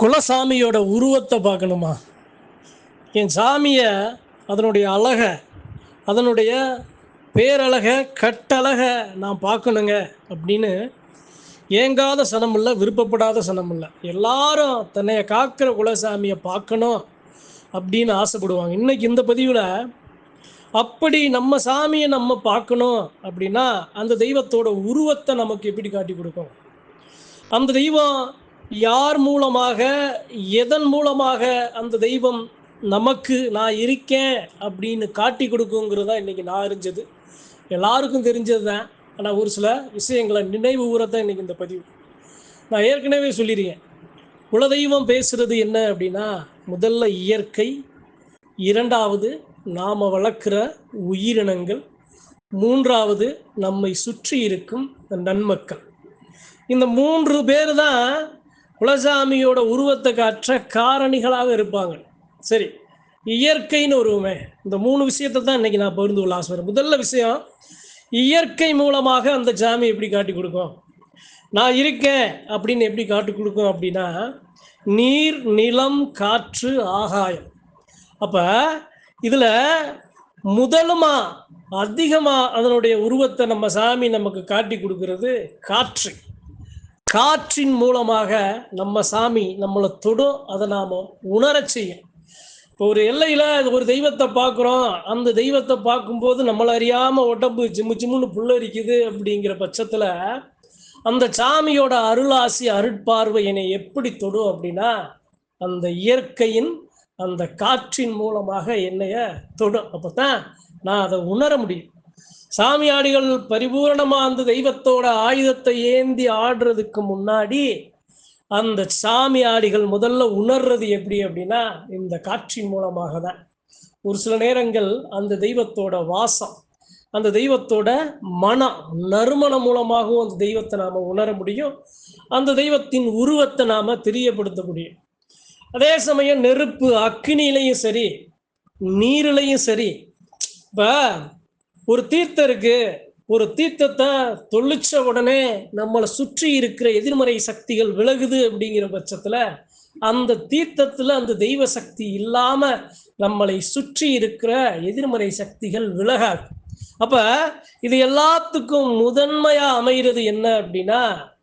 குலசாமியோட உருவத்தை பார்க்கணுமா? என் சாமியை அதனுடைய அழகை அதனுடைய பேரழகை கட்டழகை நான் பார்க்கணுங்க அப்படின்னு ஏங்காத சனம் இல்லை விருப்பப்படாத சனம் இல்லை எல்லாரும் தன்னைய காக்கிற குலசாமியை பார்க்கணும் அப்படின்னு ஆசைப்படுவாங்க. இன்றைக்கி இந்த பதிவில் அப்படி நம்ம சாமியை நம்ம பார்க்கணும் அப்படின்னா அந்த தெய்வத்தோட உருவத்தை நமக்கு எப்படி காட்டி கொடுக்கும்? அந்த தெய்வம் யார் மூலமாக எதன் மூலமாக அந்த தெய்வம் நமக்கு நான் இருக்கேன் அப்படின்னு காட்டி கொடுக்குங்கிறது தான் இன்றைக்கி நான் அறிஞ்சது. எல்லாருக்கும் தெரிஞ்சது தான் ஆனால் ஒரு சில விஷயங்களை நினைவு ஊறத்தான் இன்றைக்கி இந்த பதிவு. நான் ஏற்கனவே சொல்லியிருக்கேன். குலதெய்வம் பேசுறது என்ன அப்படின்னா முதல்ல இயற்கை இரண்டாவது நாம் வளர்க்குற உயிரினங்கள் மூன்றாவது நம்மை சுற்றி இருக்கும் நன்மக்கள். இந்த மூன்று பேர் தான் குலசாமியோட உருவத்தை காற்ற காரணிகளாக இருப்பாங்க. சரி இயற்கைன்னு ஒருவமே இந்த மூணு விஷயத்தை தான் இன்னைக்கு நான் பகிர்ந்து கொள்ள ஆசைப்படுறேன். முதல்ல விஷயம் இயற்கை மூலமாக அந்த சாமி எப்படி காட்டி கொடுக்கும்? நான் இருக்கேன் அப்படின்னு எப்படி காட்டி கொடுக்கும் அப்படின்னா நீர் நிலம் காற்று ஆகாயம். அப்போ இதில் முதலுமா அதிகமாக அதனுடைய உருவத்தை நம்ம சாமி நமக்கு காட்டி கொடுக்கறது? காற்று. காற்றின் மூலமாக நம்ம சாமி நம்மளை தொடும் அதை நாம் உணர செய்யும். இப்போ ஒரு எல்லையில் ஒரு தெய்வத்தை பார்க்குறோம் அந்த தெய்வத்தை பார்க்கும்போது நம்மளை அறியாமல் உடம்பு ஜிம்மு ஜிம்முன்னு புல்லரிக்குது அப்படிங்கிற பட்சத்தில் அந்த சாமியோட அருளாசி அருட்பார்வை என்னை எப்படி தொடும் அப்படின்னா அந்த இயற்கையின் அந்த காற்றின் மூலமாக என்னைய தொடும். அப்போ தான் நான் அதை உணர முடியும். சாமியாடிகள் பரிபூரணமா அந்த தெய்வத்தோட ஆயுதத்தை ஏந்தி ஆடுறதுக்கு முன்னாடி அந்த சாமியாடிகள் முதல்ல உணர்றது எப்படி அப்படின்னா இந்த காட்சியின் மூலமாக தான் ஒரு சில நேரங்கள் அந்த தெய்வத்தோட வாசம் அந்த தெய்வத்தோட மனம் நறுமணம் மூலமாகவும் அந்த தெய்வத்தை நாம் உணர முடியும். அந்த தெய்வத்தின் உருவத்தை நாம் தெரியப்படுத்த முடியும். அதே சமயம் நெருப்பு அக்னிலையும் சரி நீரிலையும் சரி இப்போ ஒரு தீர்த்தம் இருக்கு ஒரு தீர்த்தத்தை தொழிச்ச உடனே நம்மளை சுற்றி இருக்கிற எதிர்மறை சக்திகள் விலகுது அப்படிங்கிற பட்சத்துல அந்த தீர்த்தத்துல அந்த தெய்வ சக்தி இல்லாம நம்மளை சுற்றி இருக்கிற எதிர்மறை சக்திகள் விலகாது. அப்ப இது எல்லாத்துக்கும் முதன்மையா அமைகிறது என்ன அப்படின்னா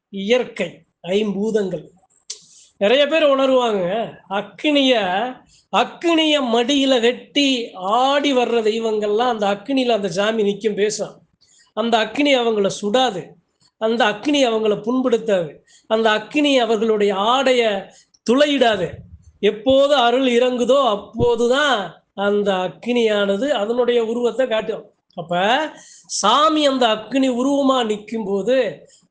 இயற்கை ஐம்பூதங்கள். நிறைய பேர் உணருவாங்க. அக்னிய அக்னிய மடியில வெட்டி ஆடி வர்ற தெய்வங்கள்லாம் அந்த அக்னியில அந்த சாமி நிற்கும் பேசும் அந்த அக்னி அவங்கள சுடாது. அந்த அக்னி அவங்கள புண்படுத்தாது. அந்த அக்னி அவர்களுடைய ஆடைய துளையிடாது. எப்போது அருள் இறங்குதோ அப்போதுதான் அந்த அக்னியானது அதனுடைய உருவத்தை காட்டும். அப்ப சாமி அந்த அக்னி உருவமா நிற்கும் போது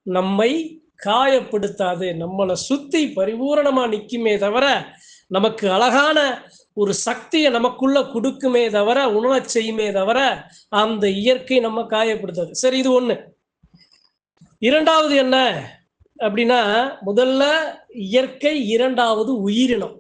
நம்மை காயப்படுத்தாது. நம்மளை சுத்தி பரிபூரணமா நிற்குமே தவிர நமக்கு அழகான ஒரு சக்தியை நமக்குள்ள கொடுக்குமே தவிர உணரச் செய்யுமே தவிர அந்த இயற்கை நம்ம காயப்படுத்தாது. சரி இது ஒண்ணு. இரண்டாவது என்ன அப்படின்னா முதல்ல இயற்கை இரண்டாவது உயிரினம்.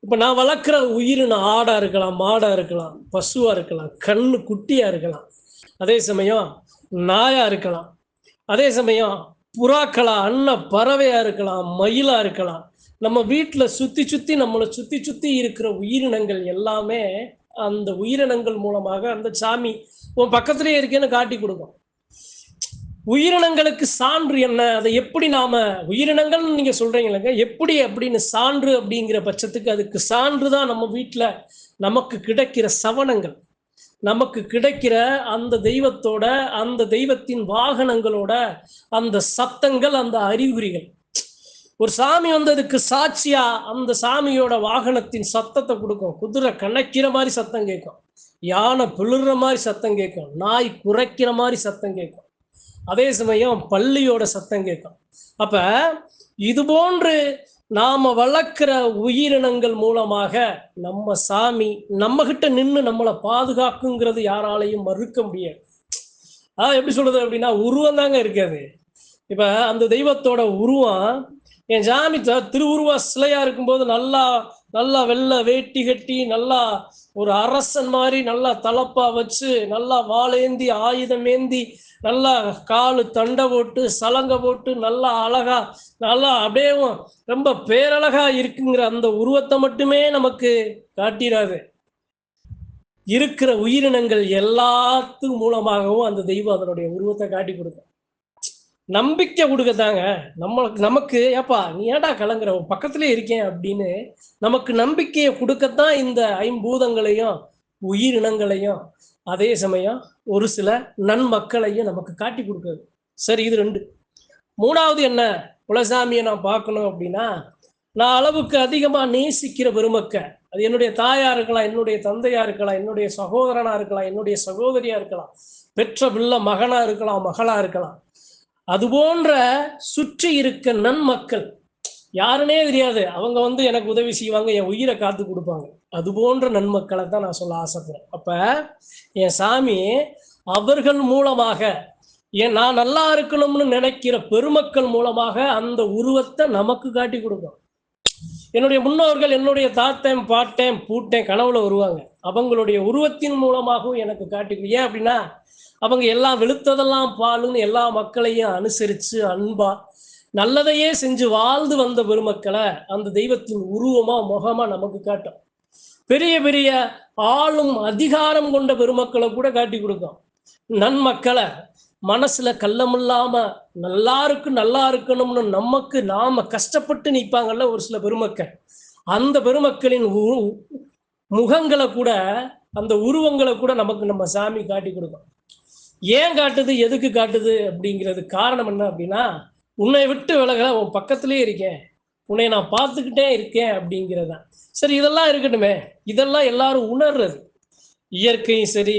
இப்ப நான் வளர்க்குற உயிரினம் ஆடா இருக்கலாம் மாடா இருக்கலாம் பசுவா இருக்கலாம் கண்ணு குட்டியா இருக்கலாம். அதே சமயம் நாயா இருக்கலாம். அதே சமயம் புறாக்களா அன்ன பறவையா இருக்கலாம் மயிலா இருக்கலாம். நம்ம வீட்டில் சுத்தி சுத்தி நம்மளை சுத்தி சுத்தி இருக்கிற உயிரினங்கள் எல்லாமே அந்த உயிரினங்கள் மூலமாக அந்த சாமி உன் பக்கத்துலேயே இருக்கேன்னு காட்டி கொடுக்கும். உயிரினங்களுக்கு சான்று என்ன? அதை எப்படி நாம உயிரினங்கள்னு நீங்க சொல்றீங்களங்க எப்படி அப்படின்னு சான்று அப்படிங்கிற பட்சத்துக்கு அதுக்கு சான்று தான் நம்ம வீட்டில் நமக்கு கிடைக்கிற சவணங்கள். நமக்கு கிடைக்கிற அந்த தெய்வத்தோட அந்த தெய்வத்தின் வாகனங்களோட அந்த சத்தங்கள் அந்த அறிகுறிகள். ஒரு சாமி வந்து அதுக்கு சாட்சியா அந்த சாமியோட வாகனத்தின் சத்தத்தை கொடுக்கும். குதிரை கணக்கிற மாதிரி சத்தம் கேட்கும். யானை பிளிர்ற மாதிரி சத்தம் கேட்கும். நாய் குறைக்கிற மாதிரி சத்தம் கேட்கும். அதே சமயம் பள்ளியோட சத்தம் கேட்கும். அப்ப இது போன்று நாம வளர்க்குற உயிரினங்கள் மூலமாக நம்ம சாமி நம்ம கிட்ட நின்று நம்மளை பாதுகாக்குங்கிறது யாராலையும் மறுக்க முடியாது. அதான் எப்படி சொல்றது அப்படின்னா உருவம் தாங்க இருக்காது இப்ப அந்த தெய்வத்தோட உருவம் என் சாமி த- திருவுருவ சிலையா இருக்கும்போது நல்லா நல்லா வெள்ளை வேட்டி கட்டி நல்லா ஒரு அரசன் மாதிரி நல்லா தலப்பா வச்சு நல்லா வாளேந்தி ஆயுதம் ஏந்தி நல்லா காலு தண்டை போட்டு சலங்க போட்டு நல்லா அழகா நல்லா அப்படியே ரொம்ப பேரழகா இருக்குங்கிற அந்த உருவத்தை மட்டுமே நமக்கு காட்டிடாது இருக்கிற உயிரினங்கள் எல்லாத்து மூலமாகவும் அந்த தெய்வம் அதனுடைய உருவத்தை காட்டி கொடுக்கும். நம்பிக்கை கொடுக்கத்தாங்க. நம்மளுக்கு நமக்கு ஏப்பா நீ ஏடா கலங்குற? பக்கத்துலயே இருக்கேன் அப்படின்னு நமக்கு நம்பிக்கையை கொடுக்கத்தான் இந்த ஐம்பூதங்களையும் உயிரினங்களையும் அதே சமயம் ஒரு சில நன்மக்களையும் நமக்கு காட்டி கொடுக்குது. சரி இது ரெண்டு. மூணாவது என்ன? குலசாமியை நான் பார்க்கணும் அப்படின்னா நான் அளவுக்கு அதிகமாக நேசிக்கிற பெருமக்க. அது என்னுடைய தாயா இருக்கலாம் என்னுடைய தந்தையா இருக்கலாம் என்னுடைய சகோதரனா இருக்கலாம் என்னுடைய சகோதரியா இருக்கலாம் பெற்ற பிள்ளை மகனா இருக்கலாம் மகளா இருக்கலாம். அது போன்ற சுற்றி இருக்க நன்மக்கள். யாருனே தெரியாது. அவங்க வந்து எனக்கு உதவி செய்வாங்க என் உயிரை காத்து கொடுப்பாங்க. அது போன்ற நன்மக்களை தான் நான் சொல்ல ஆசைப்படுறேன். அப்ப என் சாமி அவர்கள் மூலமாக ஏன் நான் நல்லா இருக்கணும்னு நினைக்கிற பெருமக்கள் மூலமாக அந்த உருவத்தை நமக்கு காட்டி கொடுக்கும் என்னுடைய முன்னோர்கள் என்னுடைய தாத்தன் பாட்டேன் பூட்டேன் கனவுல வருவாங்க. அவங்களுடைய உருவத்தின் மூலமாகவும் எனக்கு காட்டி ஏன் அப்படின்னா அவங்க எல்லாம் வெளுத்ததெல்லாம் பாலுன்னு எல்லா மக்களையும் அனுசரிச்சு அன்பா நல்லதையே செஞ்சு வாழ்ந்து வந்த பெருமக்களை அந்த தெய்வத்தின் உருவமா முகமா நமக்கு காட்டும். பெரிய பெரிய ஆளும் அதிகாரம் கொண்ட பெருமக்களை கூட காட்டி கொடுக்கும். நன்மக்களை மனசுல கள்ளமில்லாம நல்லா இருக்கு நல்லா இருக்கணும்னு நமக்கு நாம கஷ்டப்பட்டு நிற்பாங்கல்ல ஒரு சில பெருமக்கள். அந்த பெருமக்களின் முகங்களை கூட அந்த உருவங்களை கூட நமக்கு நம்ம சாமி காட்டி கொடுக்கும். ஏன் காட்டுது எதுக்கு காட்டுது அப்படிங்கிறது காரணம் என்ன அப்படின்னா உன்னை விட்டு விலக உன் பக்கத்திலே இருக்கேன். உன்னை நான் பார்த்துக்கிட்டே இருக்கேன் அப்படிங்கிறது தான். சரி இதெல்லாம் இருக்கட்டுமே. இதெல்லாம் எல்லாரும் உணர்றது. இயற்கையும் சரி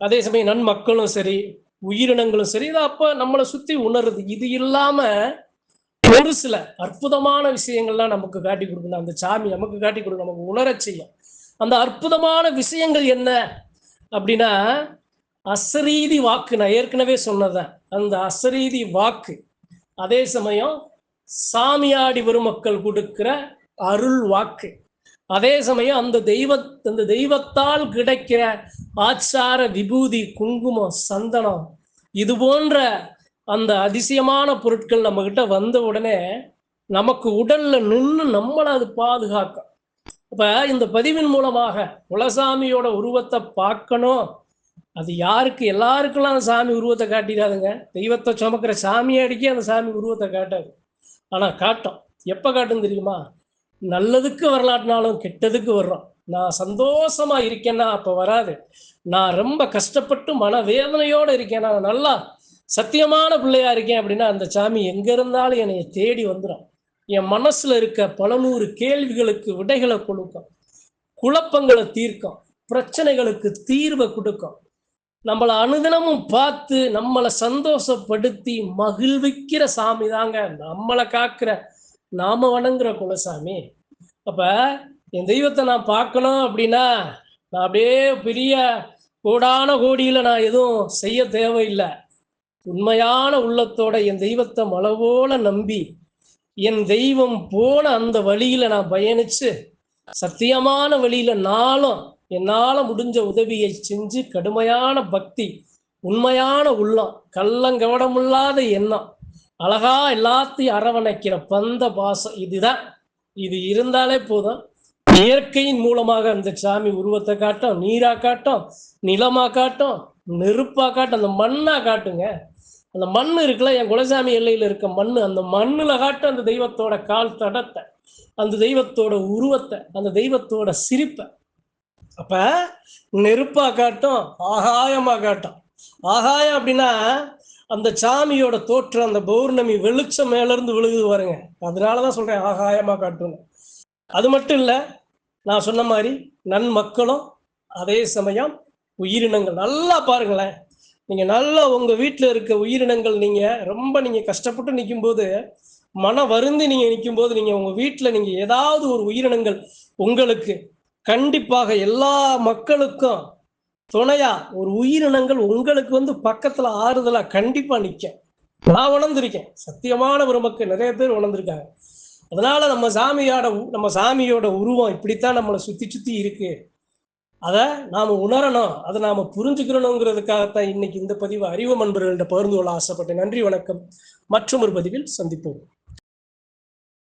அதே சமயம் நன்மக்களும் சரி உயிரினங்களும் சரி இதை அப்போ நம்மளை சுற்றி உணருது இது இல்லாம ஒரு சில அற்புதமான விஷயங்கள்லாம் நமக்கு காட்டி கொடுக்கணும். அந்த சாமி நமக்கு காட்டி கொடுக்கணும். நமக்கு உணர செய்யும். அந்த அற்புதமான விஷயங்கள் என்ன அப்படின்னா அசரீதி வாக்கு. நான் ஏற்கனவே சொன்னதான் அந்த அசரீதி வாக்கு. அதே சமயம் சாமியாடி பெருமக்கள் கொடுக்கிற அருள் வாக்கு. அதே சமயம் அந்த தெய்வ அந்த தெய்வத்தால் கிடைக்கிற ஆச்சார விபூதி குங்குமம் சந்தனம் இது போன்ற அந்த அதிசயமான பொருட்கள் நம்ம கிட்ட வந்த உடனே நமக்கு உடல்ல நின்று நம்மளை அது பாதுகாக்கும். அப்ப இந்த பதிவின் மூலமாக குலசாமியோட உருவத்தை பார்க்கணும். அது யாருக்கு? எல்லாருக்கெல்லாம் அந்த சாமி உருவத்தை காட்டிடாதுங்க. தெய்வத்தை சுமக்கிற சாமியாடிக்கே அந்த சாமி உருவத்தை காட்டாது. ஆனால் காட்டும். எப்போ காட்டும் தெரியுமா? நல்லதுக்கு வரலாட்டினாலும் கெட்டதுக்கு வர்றோம். நான் சந்தோஷமா இருக்கேன்னா அப்போ வராது. நான் ரொம்ப கஷ்டப்பட்டு மனவேதனையோடு இருக்கேன். நான் நல்லா சத்தியமான பிள்ளையா இருக்கேன் அப்படின்னா அந்த சாமி எங்க இருந்தாலும் என்னை தேடி வந்துடும் என் மனசுல இருக்க பல நூறு கேள்விகளுக்கு விடைகளை கொடுக்கும். குழப்பங்களை தீர்க்கும். பிரச்சனைகளுக்கு தீர்வை கொடுக்கும். நம்மளை அனுதினமும் பார்த்து நம்மளை சந்தோஷப்படுத்தி மகிழ்விக்கிற சாமி தாங்க. நம்மளை காக்கிற நாம வணங்குற குலசாமி. அப்ப என் தெய்வத்தை நான் பார்க்கணும் அப்படின்னா நான் அப்படியே பெரிய கோடான கோடியில நான் எதுவும் செய்ய தேவையில்லை. உண்மையான உள்ளத்தோட என் தெய்வத்தை மலவோல நம்பி என் தெய்வம் போன அந்த வழியில நான் பயணிச்சு சத்தியமான வழியில நாளும் என்னால் முடிஞ்ச உதவியை செஞ்சு கடுமையான பக்தி உண்மையான உள்ளம் கள்ளங்கவடமில்லாத எண்ணம் அழகா எல்லாத்தையும் அரவணைக்கிற பந்த பாசம் இதுதான். இது இருந்தாலே போதும். இயற்கையின் மூலமாக அந்த சாமி உருவத்தை காட்டும் நீரா காட்டும் நிலமா காட்டும் நெருப்பா காட்டும் அந்த மண்ணா காட்டுங்க. அந்த மண் இருக்குல்ல என் குலசாமி எல்லையில் இருக்க மண் அந்த மண்ணில் காட்டும் அந்த தெய்வத்தோட கால் தடத்தை அந்த தெய்வத்தோட உருவத்தை அந்த தெய்வத்தோட சிரிப்பை அப்ப நெருப்பா காட்டும் ஆகாயமா காட்டும். ஆகாயம் அப்படின்னா அந்த சாமியோட தோற்றம் அந்த பௌர்ணமி வெளிச்சம் மேல இருந்து விழுகுது பாருங்க. அதனாலதான் சொல்றேன் ஆகாயமா காட்டுங்க அது மட்டும் இல்ல நான் சொன்ன மாதிரி நன்மக்களும் அதே சமயம் உயிரினங்கள். நல்லா பாருங்களேன். நீங்க நல்லா உங்க வீட்டில் இருக்க உயிரினங்கள் நீங்க ரொம்ப நீங்க கஷ்டப்பட்டு நிற்கும் போது மன வருந்தி நீங்க நிற்கும் போது நீங்க உங்க வீட்டில் நீங்க ஏதாவது ஒரு உயிரினங்கள் உங்களுக்கு கண்டிப்பாக எல்லா மக்களுக்கும் துணையா ஒரு உயிரினங்கள் உங்களுக்கு வந்து பக்கத்துல ஆறுதலா கண்டிப்பா நிற்கும் நான் உணர்ந்திருக்கேன். சத்தியமான ஒரு மக்கள் நிறைய பேர் உணர்ந்திருக்காங்க. அதனால நம்ம சாமியோட உ- நம்ம சாமியோட உருவம் இப்படித்தான் நம்மளை சுத்தி சுத்தி இருக்கு. அதை நாம் உணரணும். அதை நாம் புரிஞ்சுக்கிறணுங்கிறதுக்காகத்தான் இன்னைக்கு இந்த பதிவு அறிவு நண்பர்கள்ட்ட பகிர்ந்து கொள்ள ஆசைப்பட்டேன். நன்றி வணக்கம். மற்றும் ஒரு பதிவில் சந்திப்போம்.